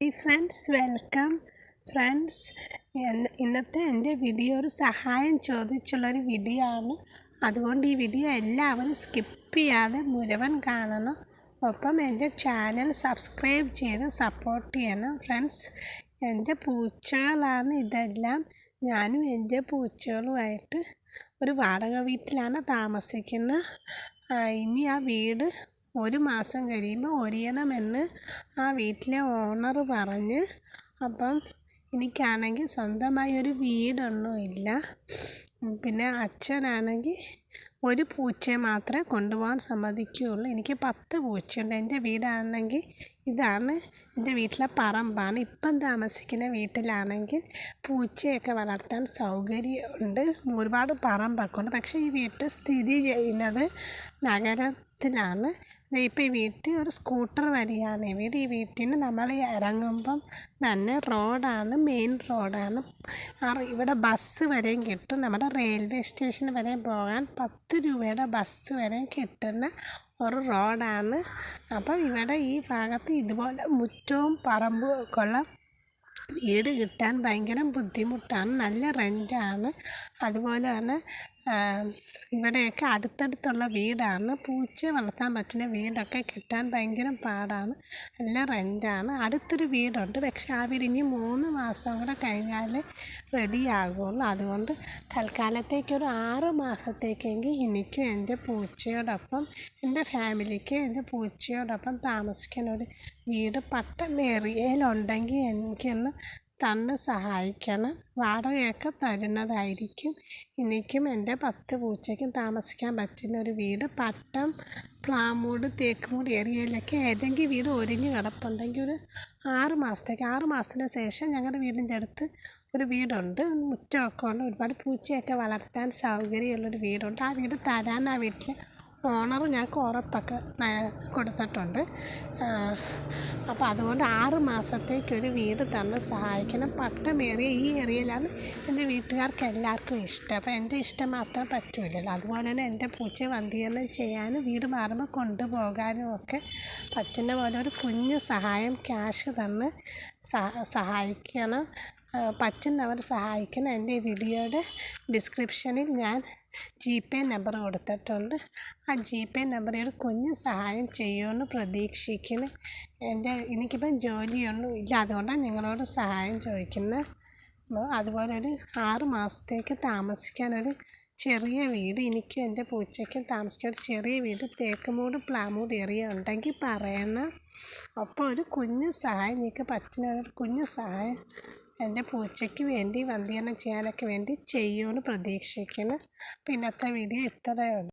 Hi friends welcome friends ഇന്നത്തെ എന്റെ video ഒരു സഹായം ചോദിച്ചുള്ളൊരു വീഡിയോ ആണ്. അതുകൊണ്ട് ഈ വീഡിയോ എല്ലാവരും സ്കിപ്പ് ചെയ്യാതെ മുഴുവൻ കാണണം. ഒപ്പം എന്റെ ചാനൽ സബ്സ്ക്രൈബ് ചെയ്ത് സപ്പോർട്ട് ചെയ്യണം. ഫ്രണ്ട്സ് എന്റെ പൂച്ചകളാണ് ഇതെല്ലാം. ഞാനും എന്റെ പൂച്ചകളുമായിട്ട് ഒരു വാടക വീട്ടിലാണ് താമസിക്കുന്നത്. ഇനി ആ വീട് ഒരു മാസം കഴിയുമ്പോൾ ഒരിയണമെന്ന് ആ വീട്ടിലെ ഓണർ പറഞ്ഞ് അപ്പം എനിക്കാണെങ്കിൽ സ്വന്തമായി ഒരു വീടൊന്നും ഇല്ല. പിന്നെ അച്ഛനാണെങ്കിൽ ഒരു പൂച്ചയെ മാത്രമേ കൊണ്ടുപോകാൻ സമ്മതിക്കുകയുള്ളൂ. എനിക്ക് പത്ത് പൂച്ചയുണ്ട്. എന്റെ വീടാണെങ്കിൽ ഇതാണ് എന്റെ വീട്ടിലെ പറമ്പാണ്. ഇപ്പം താമസിക്കുന്ന വീട്ടിലാണെങ്കിൽ പൂച്ചയൊക്കെ വളർത്താൻ സൗകര്യമുണ്ട്. ഒരുപാട് പറമ്പൊക്കെ ഉണ്ട്. പക്ഷേ ഈ വീട് സ്ഥിതി ചെയ്യുന്നത് നഗരത്തിലാണ് ഇപ്പം ഈ വീട്ടിൽ ഒരു സ്കൂട്ടർ വരികയാണ്. വീട് ഈ വീട്ടിൽ നിന്ന് നമ്മൾ ഇറങ്ങുമ്പം തന്നെ റോഡാണ് മെയിൻ റോഡാണ്. ഇവിടെ ബസ് വരെയും കിട്ടും. നമ്മുടെ റെയിൽവേ സ്റ്റേഷൻ വരെ പോകാൻ പത്ത് രൂപയുടെ ബസ് വരെ കിട്ടുന്ന ഒരു റോഡാണ്. അപ്പം ഇവിടെ ഈ ഭാഗത്ത് ഇതുപോലെ മുറ്റവും പറമ്പും ഒക്കെ ഉള്ള വീട് കിട്ടാൻ ഭയങ്കര ബുദ്ധിമുട്ടാണ്. നല്ല റെന്റാണ് അതുപോലെ തന്നെ ഇവിടെയൊക്കെ അടുത്തടുത്തുള്ള വീടാണ്. പൂച്ചയെ വളർത്താൻ പറ്റുന്ന വീടൊക്കെ കിട്ടാൻ ഭയങ്കര പാടാണ്. എല്ലാം റെന്റാണ് അടുത്തൊരു വീടുണ്ട്. പക്ഷേ ആ വീട് ഇനി മൂന്ന് മാസം കൂടെ കഴിഞ്ഞാൽ റെഡി ആകുള്ളൂ. അതുകൊണ്ട് തൽക്കാലത്തേക്കൊരു ആറ് മാസത്തേക്കെങ്കിൽ എനിക്കും എന്റെ പൂച്ചയോടൊപ്പം എന്റെ ഫാമിലിക്ക് എന്റെ പൂച്ചയോടൊപ്പം താമസിക്കാൻ ഒരു വീട് പട്ടം ഏറിയയിലുണ്ടെങ്കിൽ എനിക്കൊന്ന് തന്ന് സഹായിക്കണം. വാടകയൊക്കെ തരുന്നതായിരിക്കും. എനിക്കും എന്റെ പത്ത് പൂച്ചയ്ക്കും താമസിക്കാൻ പറ്റുന്ന ഒരു വീട്. പട്ടം പ്ലാമൂട് തേക്കുമൂട് ഏരിയയിലൊക്കെ ഏതെങ്കിലും വീട് ഒരുങ്ങി കിടപ്പുണ്ടെങ്കിൽ ഒരു ആറ് മാസത്തേക്ക് ആറ് മാസത്തിന് ശേഷം ഞങ്ങളുടെ വീടിന്റെ അടുത്ത് ഒരു വീടുണ്ട്. മുറ്റമൊക്കെ ഉണ്ട്. ഒരുപാട് പൂച്ചയൊക്കെ വളർത്താൻ സൗകര്യമുള്ളൊരു വീടുണ്ട്. ആ വീട് തരാൻ ആ വീട്ടിൽ ഓണർ ഞങ്ങൾക്ക് ഉറപ്പൊക്കെ കൊടുത്തിട്ടുണ്ട്. അപ്പോൾ അതുകൊണ്ട് ആറ് മാസത്തേക്കൊരു വീട് തന്ന് സഹായിക്കണം. പട്ടമേറിയ ഈ ഏരിയയിലാണ് എന്റെ വീട്ടുകാർക്ക് എല്ലാവർക്കും ഇഷ്ടം. അപ്പോൾ എന്റെ ഇഷ്ടം മാത്രം പറ്റില്ലല്ലോ അതുപോലെ തന്നെ എന്റെ പൂച്ചയെ വന്ധീകരണം ചെയ്യാനും വീട് മാറുമ്പോൾ കൊണ്ടുപോകാനും ഒക്കെ പറ്റുന്ന പോലെ ഒരു കുഞ്ഞു സഹായം ക്യാഷ് തന്ന് സഹായിക്കണം. പറ്റുന്നവർ സഹായിക്കണം. എന്റെ വീഡിയോയുടെ ഡിസ്ക്രിപ്ഷനിൽ ഞാൻ ജി പേ നമ്പർ കൊടുത്തിട്ടുണ്ട്. ആ ജി പേ നമ്പറിൽ കുഞ്ഞ് കുഞ്ഞു സഹായം ചെയ്യുമെന്ന് പ്രതീക്ഷിക്കുന്നു. എന്റെ എനിക്കിപ്പം ജോലിയൊന്നും ഇല്ല. അതുകൊണ്ടാണ് നിങ്ങളോട് സഹായം ചോദിക്കുന്നത്. അതുപോലെ ഒരു ആറ് മാസത്തേക്ക് താമസിക്കാനൊരു ചെറിയ വീട്. എനിക്കും എന്റെ പൂച്ചയ്ക്കും താമസിക്കാൻ ഒരു ചെറിയ വീട്. തേക്കുമൂട് പ്ലാമൂട് ഏറിയ ഉണ്ടെങ്കിൽ പറയണം. അപ്പോൾ ഒരു കുഞ്ഞു സഹായം എനിക്ക് പറ്റുന്ന ഒരു കുഞ്ഞു സഹായം എന്റെ പൂച്ചയ്ക്ക് വേണ്ടി വന്ധ്യനം ചെയ്യാനൊക്കെ വേണ്ടി ചെയ്യുമെന്ന് പ്രതീക്ഷിക്കുന്നു. അപ്പോൾ ഇന്നത്തെ വീഡിയോ ഇത്രയേ ഉള്ളൂ.